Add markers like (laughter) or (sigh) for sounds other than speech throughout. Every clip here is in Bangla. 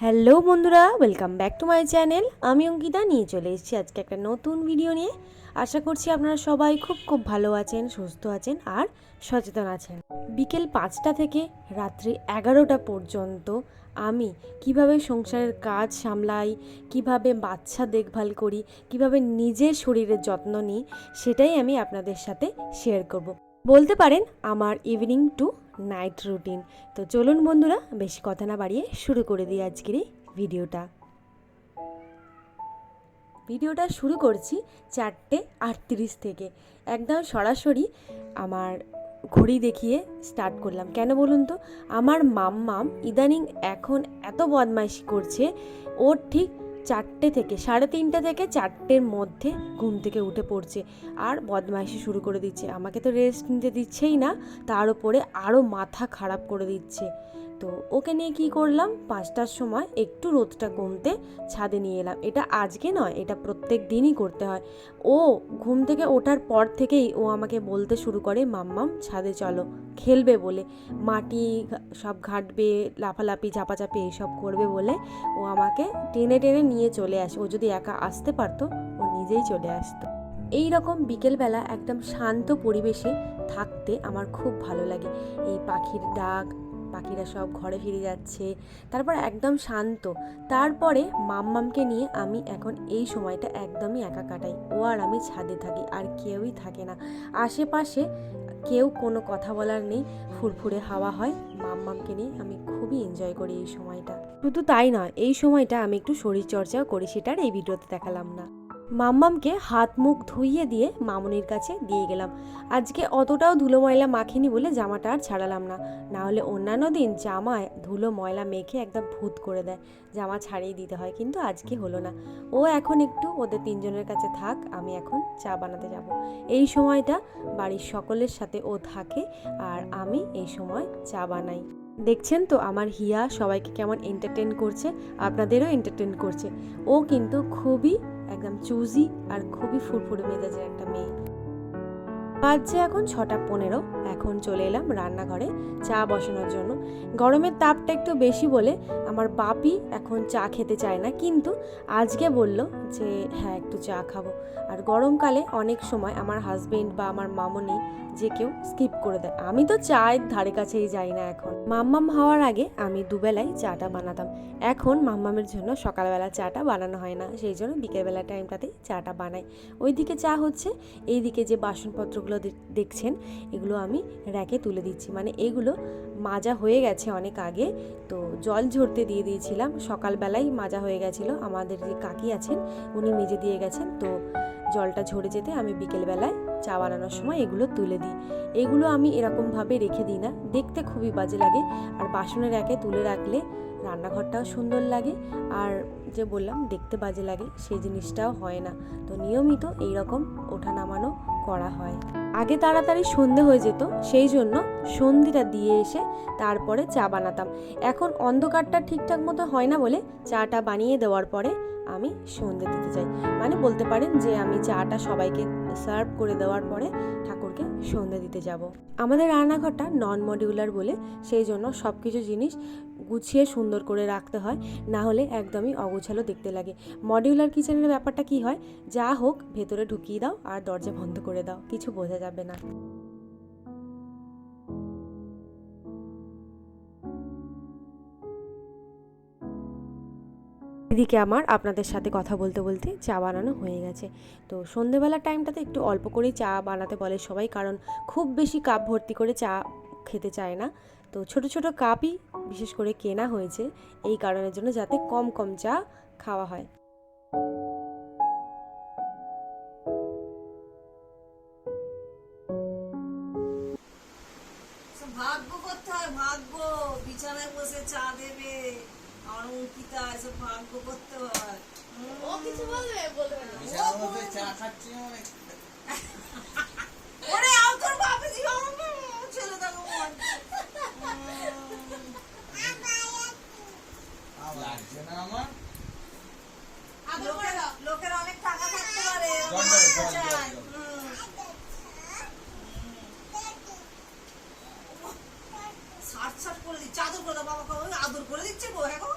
হ্যালো বন্ধুরা welcome back to my channel আমি অঙ্কিতা, নিয়ে চলে এসেছি আজকে একটা নতুন ভিডিও নিয়ে। আশা করছি আপনারা সবাই খুব খুব ভালো আছেন, সুস্থ আছেন আর সচেতন আছেন। বিকেল পাঁচটা থেকে রাত্রি এগারোটা পর্যন্ত আমি কীভাবে সংসারের কাজ সামলাই, কীভাবে বাচ্চা দেখভাল করি, কীভাবে নিজের শরীরের যত্ন নিই, সেটাই আমি আপনাদের সাথে শেয়ার করব। বলতে পারেন আমার ইভিনিং টু নাইট রুটিন তো চলুন বন্ধুরা, বেশি কথা না বাড়িয়ে শুরু করে দিই আজকের এই ভিডিওটা ভিডিওটা শুরু করছি চারটে আটত্রিশ থেকে। একদম সরাসরি আমার ঘড়ি দেখিয়ে স্টার্ট করলাম। কেন বলুন তো? আমার মাম্মাম ইদানিং এখন এত বদমাইশি করছে, ওর ঠিক চারটে থেকে, সাড়ে তিনটে থেকে চারটের মধ্যে ঘুম থেকে উঠে পড়ছে। আর বদমাইশি শুরু করে দিচ্ছে। আমাকে তো রেস্ট নিতে দিচ্ছেই না, তার উপরে আরও মাথা খারাপ করে দিচ্ছে। তো ওকে নিয়ে কি করলাম? পাঁচটার সময় একটু রোদটা কমতে ছাদে নিয়ে এলাম। এটা আজকে নয়, এটা প্রত্যেক দিনই করতে হয়। ও ঘুম থেকে ওঠার পর থেকেই ও আমাকে বলতে শুরু করে, মাম্মাম, ছাদে চলো। খেলবে বলে। মাটি সব ঘাটবে, লাফালাফি, ঝাপাঝাপি এইসব করবে বলে ও আমাকে টেনে টেনে নিয়ে চলে আসে। ও যদি একা আসতে পারতো, ও নিজেই চলে আসতো। এই রকম বিকেলবেলা একদম শান্ত পরিবেশে থাকতে আমার খুব ভালো লাগে। এই পাখির ডাক পাখিরা সব ঘরে ফিরে যাচ্ছে, তারপর একদম শান্ত। তারপরে মাম্মামকে নিয়ে আমি এখন এই সময়টা একদমই একা কাটাই। ও আর আমি ছাদে থাকি, আর কেউই থাকে না। আশেপাশে কেউ কোনো কথা বলার নেই, ফুরফুরে হাওয়া হয়। মাম্মামকে নিয়ে আমি খুবই এনজয় করি এই সময়টা। শুধু তাই নয়, এই সময়টা আমি একটু শরীরচর্চাও করি, সেটার এই ভিডিওতে দেখালাম না। মাম্মামকে হাত মুখ ধুইয়ে দিয়ে মামুনির কাছে দিয়ে গেলাম। আজকে অতটাও ধুলো ময়লা মাখিনি বলে জামাটা আর ছাড়ালাম না। না হলে অন্যান্য দিন জামায় ধুলো ময়লা মেখে একদম ভূত করে দেয়। জামা ছাড়িয়ে দিতে হয়, কিন্তু আজকে হলো না। ও এখন একটু ওদের তিনজনের কাছে থাক, আমি এখন চা বানাতে যাব। এই সময়টা বাড়ির সকলের সাথে ও থাকে আর আমি এই সময় চা বানাই। দেখছেন তো আমার হিয়া সবাইকে কেমন এন্টারটেন করছে, আপনাদেরও এন্টারটেন করছে। ও কিন্তু খুবই একদম চুজি আর খুবই ফুরফুরে মেজাজের একটা মেয়ে। বাজছে এখন ছটা পনেরো। এখন চলে এলাম রান্নাঘরে, চা বসানোর জন্য। গরমের তাপটা একটু বেশি বলে আমার বাপি এখন চা খেতে চায় না, কিন্তু আজকে বলল যে হ্যাঁ একটু চা খাব। আর গরমকালে অনেক সময় আমার হাজবেন্ড বা আমার মামনি যে কেউ স্কিপ করে দেয়। আমি তো চায়ের ধারে কাছেই যাই না এখন। মাম্মাম হওয়ার আগে আমি দুবেলায় চাটা বানাতাম। এখন মাম্মামের জন্য সকালবেলা চাটা বানানো হয় না, সেই জন্য বিকেলবেলা টাইমটাতেই চাটা বানাই। ওইদিকে চা হচ্ছে, এইদিকে যে বাসনপত্রগুলো দে- দেখছেন, এগুলো আমি র্যাকে তুলে দিচ্ছি। মানে এগুলো মাজা হয়ে গেছে অনেক আগে। তো জল ঝরতে দিয়ে দিয়েছিলাম। সকালবেলাই মাজা হয়ে গেছিল। আমাদের যে কাকি আছেন, উনি মেজে দিয়ে গেছেন। তো জলটা ঝরে যেতে আমি বিকেলবেলায় চা বানানোর সময় এগুলো তুলে দিই। এগুলো আমি এরকমভাবে রেখে দিই না। দেখতে খুবই বাজে লাগে। আর বাসনের একে তুলে রাখলে রান্নাঘরটাও সুন্দর লাগে। আর যে বললাম, দেখতে বাজে লাগে সেই জিনিসটাও হয় না। তো নিয়মিত এই রকম ওঠা নামানো করা হয়। আগে তাড়াতাড়ি সন্ধে হয়ে যেত, সেই জন্য সন্ধিটা দিয়ে এসে তারপরে চা বানাতাম। এখন অন্ধকারটা ঠিকঠাক মতো হয় না বলে চাটা বানিয়ে দেওয়ার পরে আমি সন্ধে দিতে চাই মানে বলতে পারেন যে আমি চাটা সবাইকে সার্ভ করে দেওয়ার পরে ঠাকুরকে সন্ধে দিতে যাব। আমাদের রান্নাঘরটা নন মডিউলার বলে সেই জন্য সব কিছু জিনিস গুছিয়ে সুন্দর করে রাখতে হয়, না হলে একদমই অগোছালো দেখতে লাগে। মডিউলার কিচেনের ব্যাপারটা কি হয়? যা হোক, ভেতরে ঢুকিয়ে দাও আর দরজা বন্ধ করে দাও, কিছু বোঝা যাবে না। এদিকে আমার আপনাদের সাথে কথা বলতে বলতে চা বানানো হয়ে গেছে। তো সন্ধেবেলার টাইমটাতে একটু অল্প করেই চা বানাতে বলে সবাই, কারণ খুব বেশি কাপ ভর্তি করে চা খেতে চায় না। তো ছোট ছোট কাপই বিশেষ করে কেনা হয়েছে, এই কারণের জন্য যাতে কম কম চা খাওয়া হয়। বসে চা দেবে আমার অঙ্কিতা এসব ভাগ্য করতে হয়। ও কিছু বলবে? বলবে চা খাচ্ছি (laughs) ওরে আও তোর বাপে জি ছেলে দেখো লাগছে না আমার? আদর করে দাও লোকের অনেক টাকা থাকতে পারে জল দেবে, জল, জল, চায়। জল। হুম। সাত সাত হ্যাঁ গো।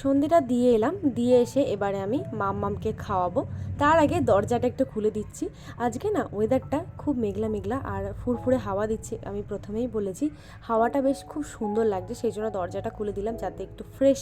সন্ধেটা দিয়ে এলাম, দিয়ে এসে এবারে আমি মাম্মামকে খাওয়াবো। তার আগে দরজাটা একটু খুলে দিচ্ছি। আজকে না ওয়েদারটা খুব মেঘলা মেঘলা আর ফুরফুরে হাওয়া দিচ্ছে, আমি প্রথমেই বলেছি। হাওয়াটা বেশ খুব সুন্দর লাগছে, সেই জন্য দরজাটা খুলে দিলাম যাতে একটু ফ্রেশ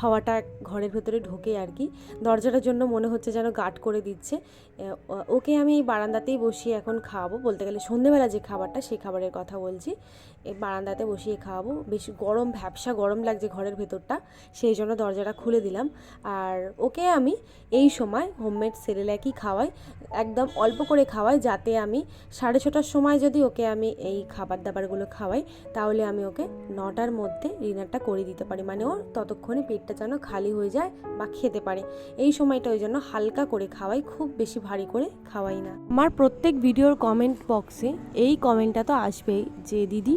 হাওয়াটা ঘরের ভেতরে ঢোকে আর কি। দরজাটার জন্য মনে হচ্ছে যেন গার্ড করে দিচ্ছে। ওকে আমি এই বারান্দাতেই বসিয়ে এখন খাওয়াবো। বলতে গেলে সন্ধেবেলা যে খাবারটা সেই খাবারের কথা বলছি। এই বারান্দাতে বসিয়ে খাওয়াবো। বেশ গরম, ভ্যাবসা গরম লাগছে ঘরের ভেতরটা, সেই জন্য দরজাটা খুলে দিলাম। আর ওকে আমি এই সময় হোমমেড সেরেল্যাকই খাওয়াই, একদম অল্প করে খাওয়াই, যাতে আমি সাড়ে ছটার সময় যদি ওকে আমি এই খাবার দাবারগুলো খাওয়াই, তাহলে আমি ওকে নটার মধ্যে ডিনারটা করে দিতে পারি। মানে ওর ততক্ষণে পেটটা যেন খালি হয়ে যায় বা খেতে পারে। এই সময়টা ওই জন্য হালকা করে খাওয়াই, খুব বেশি ভারী করে খাওয়াই না। আমার প্রত্যেক ভিডিওর কমেন্ট বক্সে এই কমেন্টটা তো আসবেই যে, দিদি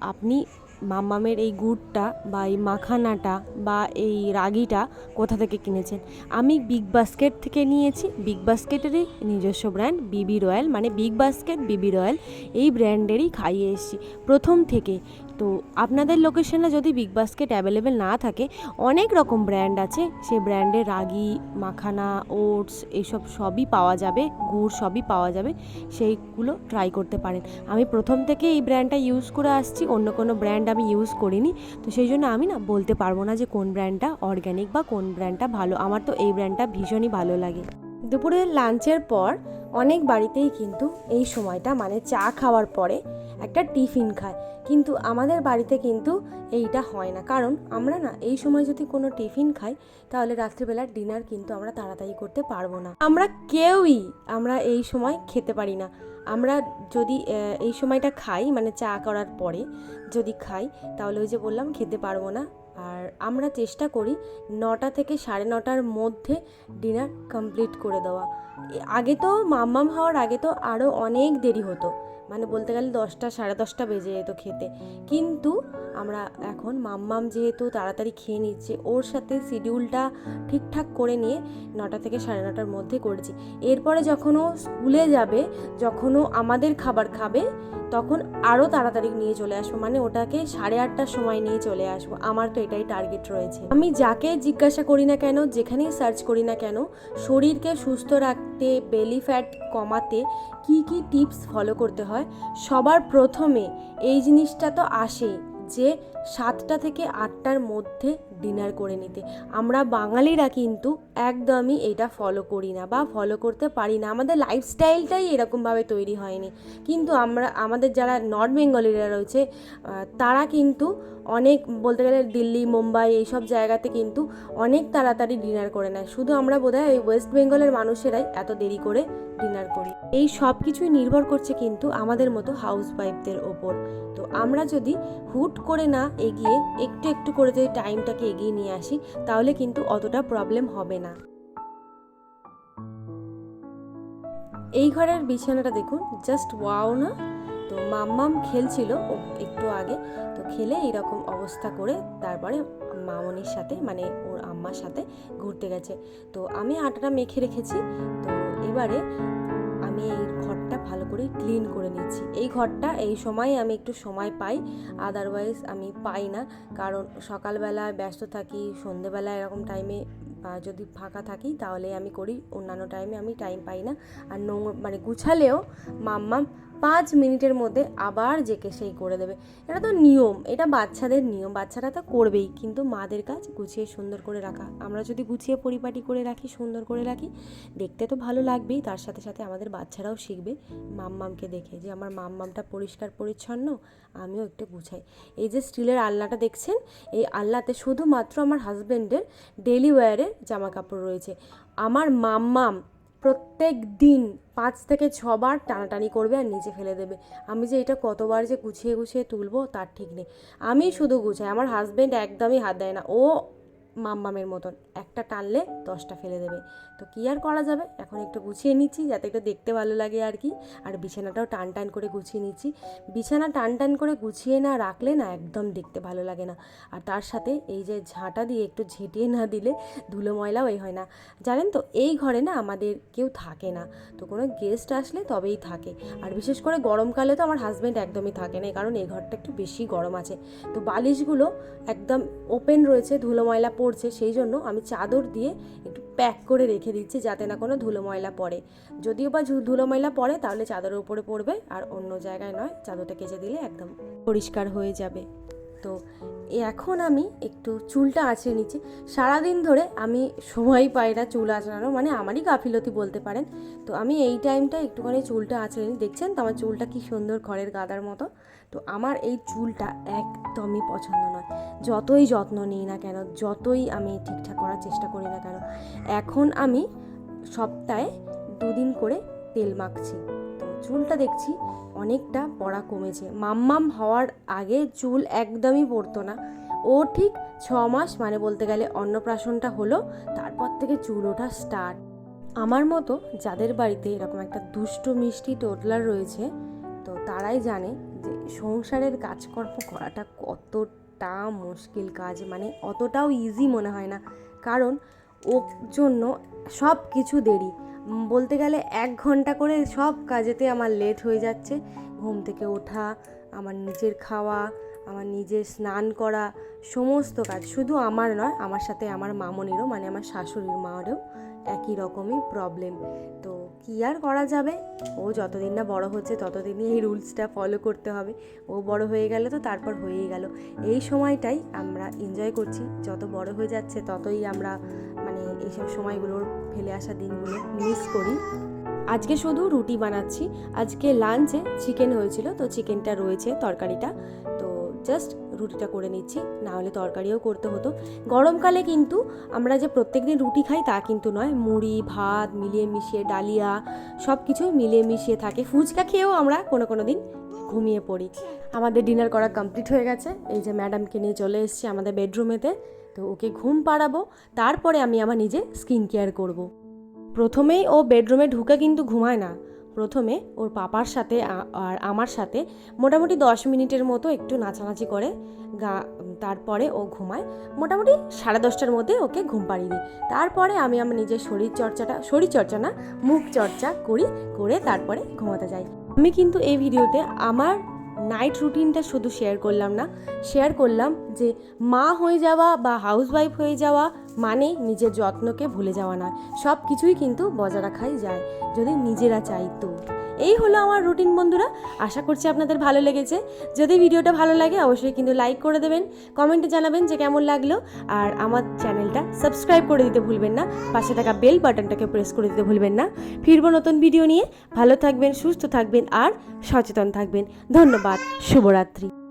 আপনি মামামের এই গুড়টা বা এই মাখানাটা বা এই রাগিটা কোথা থেকে কিনেছেন? আমি বিগ বাস্কেট থেকে নিয়েছি। বিগ বাস্কেটেরই নিজস্ব ব্র্যান্ড বিবি রয়্যাল মানে বিগ বাস্কেট বিবি রয়্যাল এই ব্র্যান্ডেরই খাইয়ে এসেছি। প্রথম থেকে তো আপনাদের লোকেশনে যদি বিগ বাস্কেট অ্যাভেলেবেল না থাকে, অনেক রকম ব্র্যান্ড আছে। সেই ব্র্যান্ডের রাগি, মাখানা ওটস এইসব সবই পাওয়া যাবে, গুড় সবই পাওয়া যাবে, সেইগুলো ট্রাই করতে পারেন। আমি প্রথম থেকে এই ব্র্যান্ডটা ইউজ করে আসছি, অন্য কোনো ব্র্যান্ড আমি ইউজ করিনি। তো সেই জন্য আমি না বলতে পারব না যে কোন ব্র্যান্ডটা অর্গ্যানিক বা কোন ব্র্যান্ডটা ভালো। আমার তো এই ব্র্যান্ডটা ভীষণই ভালো লাগে। দুপুরে লাঞ্চের পর অনেক বাড়িতেই কিন্তু এই সময়টা মানে চা খাওয়ার পরে একটা টিফিন খায়। কিন্তু আমাদের বাড়িতে কিন্তু এইটা হয় না। কারণ আমরা না এই সময় যদি কোনো টিফিন খাই, তাহলে রাত্রিবেলার ডিনার কিন্তু আমরা তাড়াতাড়ি করতে পারব না। আমরা কেউই আমরা এই সময় খেতে পারি না। আমরা যদি এই সময়টা খাই মানে চা করার পরে যদি খাই, তাহলে ওই যে বললাম, খেতে পারব না। আমরা চেষ্টা করি নটা থেকে সাড়ে নটার মধ্যে ডিনার কমপ্লিট করে দেওয়া। আগে তো মাম্মাম হওয়ার আগে তো আরও অনেক দেরি হতো। মানে বলতে গেলে দশটা, সাড়ে দশটা বেজে যেত খেতে। কিন্তু আমরা এখন মাম্মাম যেহেতু তাড়াতাড়ি খেয়ে নিচ্ছে, ওর সাথে শিডিউলটা ঠিকঠাক করে নিয়ে নটা থেকে সাড়ে নটার মধ্যে করেছি। এরপরে যখন ও স্কুলে যাবে, যখন ও আমাদের খাবার খাবে, তখন আরও তাড়াতাড়ি নিয়ে চলে আসব। মানে ওটাকে সাড়ে আটটার সময় নিয়ে চলে আসব। আমার তো এটাই টার্গেট রয়েছে। আমি যাকে জিজ্ঞাসা করি না কেন, যেখানেই সার্চ করি না কেন, শরীরকে সুস্থ রাখতে বেলি ফ্যাট কমাতে কি কি টিপস ফলো করতে হয়, সবার প্রথমে এই জিনিসটা তো আসেই যে সাতটা থেকে আটটার মধ্যে ডিনার করে নিতে। আমরা বাঙালিরা কিন্তু একদমই এটা ফলো করি না বা ফলো করতে পারি না। আমাদের লাইফস্টাইলটাই এরকমভাবে তৈরি হয়নি। কিন্তু আমরা, আমাদের যারা নর্থ বেঙ্গলিরা রয়েছে তারা কিন্তু অনেক, বলতে গেলে দিল্লি, মুম্বাই এইসব জায়গাতে কিন্তু অনেক তাড়াতাড়ি ডিনার করে নেয়। শুধু আমরা বোধহয় ওই ওয়েস্ট বেঙ্গলের মানুষেরাই এত দেরি করে ডিনার করি। এই সব কিছুই নির্ভর করছে কিন্তু আমাদের মতো হাউস ওয়াইফদের ওপর। তো আমরা যদি হুট করে না এগিয়ে, একটু একটু করে যদি টাইমটাকে এগিয়ে নিয়ে আসি, তাহলে কিন্তু অতটা প্রবলেম হবে না। এই ঘরের বিছানাটা দেখুন জাস্ট ওয়াও না। তো মাম্মাম খেলছিল ও একটু আগে। তো খেলে এরকম অবস্থা করে তারপরে মামনির সাথে মানে ওর আম্মার সাথে ঘুরতে গেছে। তো আমি আটাটা মেখে রেখেছি। তো এবারে আমি এই ঘরটা ভালো করে ক্লিন করে নিচ্ছি। এই ঘরটা এই সময় আমি একটু সময় পাই আদারওয়াইজ আমি পাই না। কারণ সকালবেলায় ব্যস্ত থাকি সন্ধেবেলা এরকম টাইমে যদি ফাঁকা থাকি তাহলে আমি করি, অন্যান্য টাইমে আমি টাইম পাই না। আর নোংর মানে গুছালেও মাম্মাম পাঁচ মিনিটের মধ্যে আবার জেকে সেই করে দেবে। এটা তো নিয়ম, এটা বাচ্চাদের নিয়ম, বাচ্চারা তো করবেই। কিন্তু মাদের কাজ গুছিয়ে সুন্দর করে রাখা। আমরা যদি গুছিয়ে পরিপাটি করে রাখি, সুন্দর করে রাখি, দেখতে তো ভালো লাগবেই। তার সাথে সাথে আমাদের বাচ্চারাও শিখবে মাম্মামকে দেখে যে আমার মাম্মামটা পরিষ্কার, পরিচ্ছন্ন, আমিও একটু গুছাই। এই যে স্টিলের আলনাটা দেখছেন? এই আলনাতে শুধুমাত্র আমার হাজব্যান্ডের ডেলি ওয়্যারের জামা কাপড় রয়েছে। আমার মাম্মাম প্রত্যেক দিন পাঁচ থেকে ছবার টানাটানি করবে আর নিচে ফেলে দেবে। আমি যে এটা কতবার যে গুছিয়ে গুছিয়ে তুলবো তার ঠিক নেই। আমি শুধু গুছাই, আমার হাজব্যান্ড একদমই হাত দেয় না। ও মাম্মামের মতন, একটা টানলে দশটা ফেলে দেবে। তো কী আর করা যাবে? এখন একটু গুছিয়ে নিচ্ছি যাতে একটু দেখতে ভালো লাগে আর কি। আর বিছানাটাও টান টান করে গুছিয়ে নিচ্ছি। বিছানা টান টান করে গুছিয়ে না রাখলে না একদম দেখতে ভালো লাগে না। আর তার সাথে এই যে ঝাঁটা দিয়ে একটু ঝেঁটিয়ে না দিলে ধুলো ময়লাও এই হয় না। জানেন তো, এই ঘরে না আমাদের কেউ থাকে না। তো কোনো গেস্ট আসলে তবেই থাকে। আর বিশেষ করে গরমকালে তো আমার হাজব্যান্ড একদমই থাকে না কারণ এই ঘরটা একটু বেশি গরম আছে। তো বালিশগুলো একদম ওপেন রয়েছে, ধুলো ময়লা পড়ছে, সেই জন্য আমি চাদর দিয়ে একটু প্যাক করে রেখে দিচ্ছি যাতে না কোনো ধুলো ময়লা পড়ে। যদিও বা ধুলো ময়লা পড়ে, তাহলে চাদরের উপরে পড়বে আর অন্য জায়গায় নয়, চাদরটা কেচে দিলে একদম পরিষ্কার হয়ে যাবে। তো এখন আমি একটু চুলটা আঁচড়ে নিচ্ছি। সারাদিন ধরে আমি সময় পাই না চুল আঁচড়ানো মানে আমারই গাফিলতি বলতে পারেন। তো আমি এই টাইমটা একটুখানি চুলটা আঁচড়ে নিই। দেখছেন তো আমার চুলটা কি সুন্দর ঘরের গাদার মতো? তো আমার এই চুলটা একদমই পছন্দ নয়। যতই যত্ন নিই না কেন, যতই আমি ঠিকঠাক করার চেষ্টা করি না কেন, এখন আমি সপ্তাহে দুদিন করে তেল মাখছি। চুলটা দেখছি, অনেকটা পড়া কমেছে। মাম্মাম হওয়ার আগে চুল একদমই পড়তো না। ও ঠিক ছ মাস মানে বলতে গেলে অন্নপ্রাশনটা হলো, তারপর থেকে চুল ওঠা স্টার্ট। আমার মতো যাদের বাড়িতে এরকম একটা দুষ্টু মিষ্টি টোটলার রয়েছে, তো তারাই জানে যে সংসারের কাজকর্ম করাটা কতটা মুশকিল কাজ মানে অতটাও ইজি মনে হয় না। কারণ ওর জন্য সব কিছু দেরি। বলতে গেলে এক ঘণ্টা করে সব কাজেতে আমার লেট হয়ে যাচ্ছে। ঘুম থেকে ওঠা, আমার নিজের খাওয়া, আমার নিজের স্নান করা, সমস্ত কাজ। শুধু আমার নয়, আমার সাথে আমার মামনিরও মানে আমার শাশুড়ির মারও একই রকমই প্রবলেম তো কী আর করা যাবে? ও যতদিন না বড় হচ্ছে, ততদিনই এই রুলসটা ফলো করতে হবে। ও বড় হয়ে গেলে তো তারপর হয়েই গেল। এই সময়টাই আমরা এনজয় করছি। যত বড় হয়ে যাচ্ছে, ততই আমরা মানে এইসব সময়গুলোর ফেলে আসা দিনগুলো মিস করি। আজকে শুধু রুটি বানাচ্ছি। আজকে লাঞ্চে চিকেন হয়েছিল, তো চিকেনটা রয়েছে, তরকারিটা। তো জাস্ট রুটিটা করে নিচ্ছি। না হলে তরকারিও করতে হতো। গরমকালে কিন্তু আমরা যে প্রত্যেক দিন রুটি খাই তা কিন্তু নয়। মুড়ি, ভাত মিলিয়ে মিশিয়ে ডালিয়া সব কিছু মিলিয়ে মিশিয়ে থাকে। ফুচকা খেয়েও আমরা কোনো কোনো দিন ঘুমিয়ে পড়ি। আমাদের ডিনার করা কমপ্লিট হয়ে গেছে। এই যে ম্যাডামকে নিয়ে চলে এসেছি আমাদের বেডরুমেতে। তো ওকে ঘুম পাড়াবো। তারপরে আমি আমার নিজে স্কিন কেয়ার করব। প্রথমেই ও বেডরুমে ঢুকে কিন্তু ঘুমায় না। প্রথমে ওর পাপার সাথে আর আমার সাথে মোটামুটি দশ মিনিটের মতো একটু নাচানাচি করে, গা, তারপরে ও ঘুমায়। মোটামুটি সাড়ে দশটার মধ্যে ওকে ঘুম পাড়িয়ে দিই। তারপরে আমি আমার নিজের শরীর চর্চাটা, শরীর চর্চা না, মুখ চর্চা করি, করে তারপরে ঘুমাতে যাই। আমি কিন্তু এই ভিডিওতে আমার নাইট রুটিনটা শুধু শেয়ার করলাম না, শেয়ার করলাম যে মা হয়ে যাওয়া বা হাউসওয়াইফ হয়ে যাওয়া মানে নিজের যত্নকে ভুলে যাওয়া নয় সব কিছুই কিন্তু বজায় রাখাই যায়, যদি নিজেরা চাই তো এই হলো আমার রুটিন বন্ধুরা। আশা করছি আপনাদের ভালো লেগেছে। যদি ভিডিওটা ভালো লাগে, অবশ্যই কিন্তু লাইক করে দেবেন। কমেন্টে জানাবেন যে কেমন লাগল। আর আমার চ্যানেলটা সাবস্ক্রাইব করে দিতে ভুলবেন না। পাশে থাকা বেল বাটনটাকে প্রেস করে দিতে ভুলবেন না। ফিরব নতুন ভিডিও নিয়ে। ভালো থাকবেন, সুস্থ থাকবেন, আর সচেতন থাকবেন। ধন্যবাদ। শুভরাত্রি।